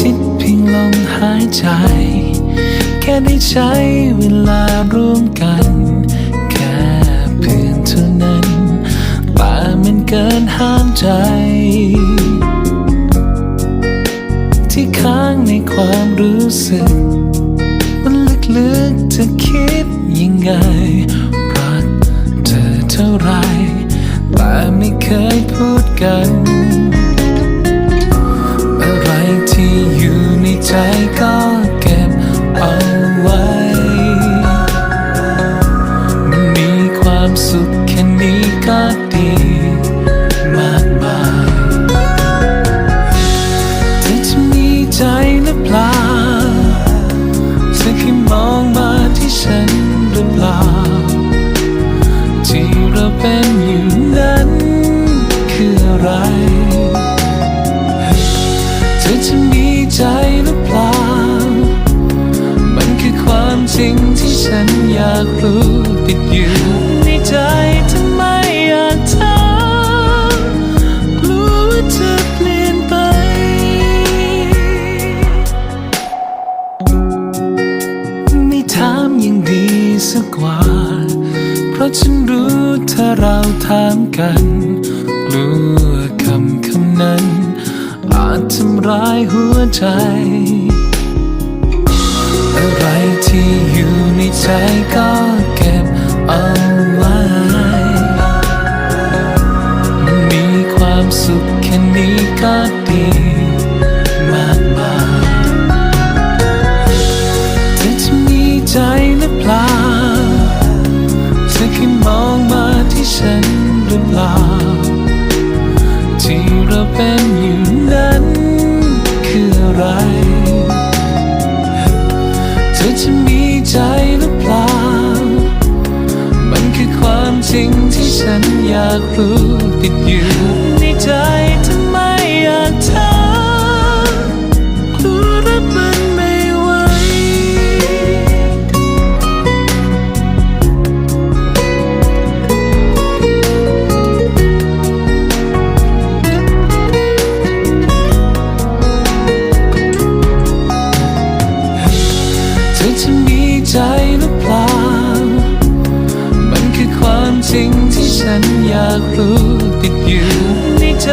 ชิดเพียงลมหายใจ แค่ได้ใช้เวลาร่วมกัน แค่เพื่อนเท่านั้นแต่มันเกินห้ามใจ ที่ค้างในความรู้สึก มันลึกๆจะคิดยังไง รักเธอเท่าไรแต่ไม่เคยพูดกัน อยู่ ความจริงที่ฉันอยากรู้ติดอยู่ในใจทำไมอยากถามกลัวว่าเธอเปลี่ยนไป ไม่ถามยังดีสักกว่า เพราะฉันรู้ถ้าเราถามกันกลัวคำคำนั้น อาจทำร้ายหัวใจ อะไรที่อยู่ในใจก็เก็บเอาไว้มันมีความสุขแค่นี้ก็ดีมากมายเธอจะมีใจหรือเปล่าเธอแค่มองมาที่ฉันหรือเปล่า สิ่งที่ฉันอยากรู้ติดอยู่ในใจ จริงที่ฉันอยากรู้ติดอยู่ในใจ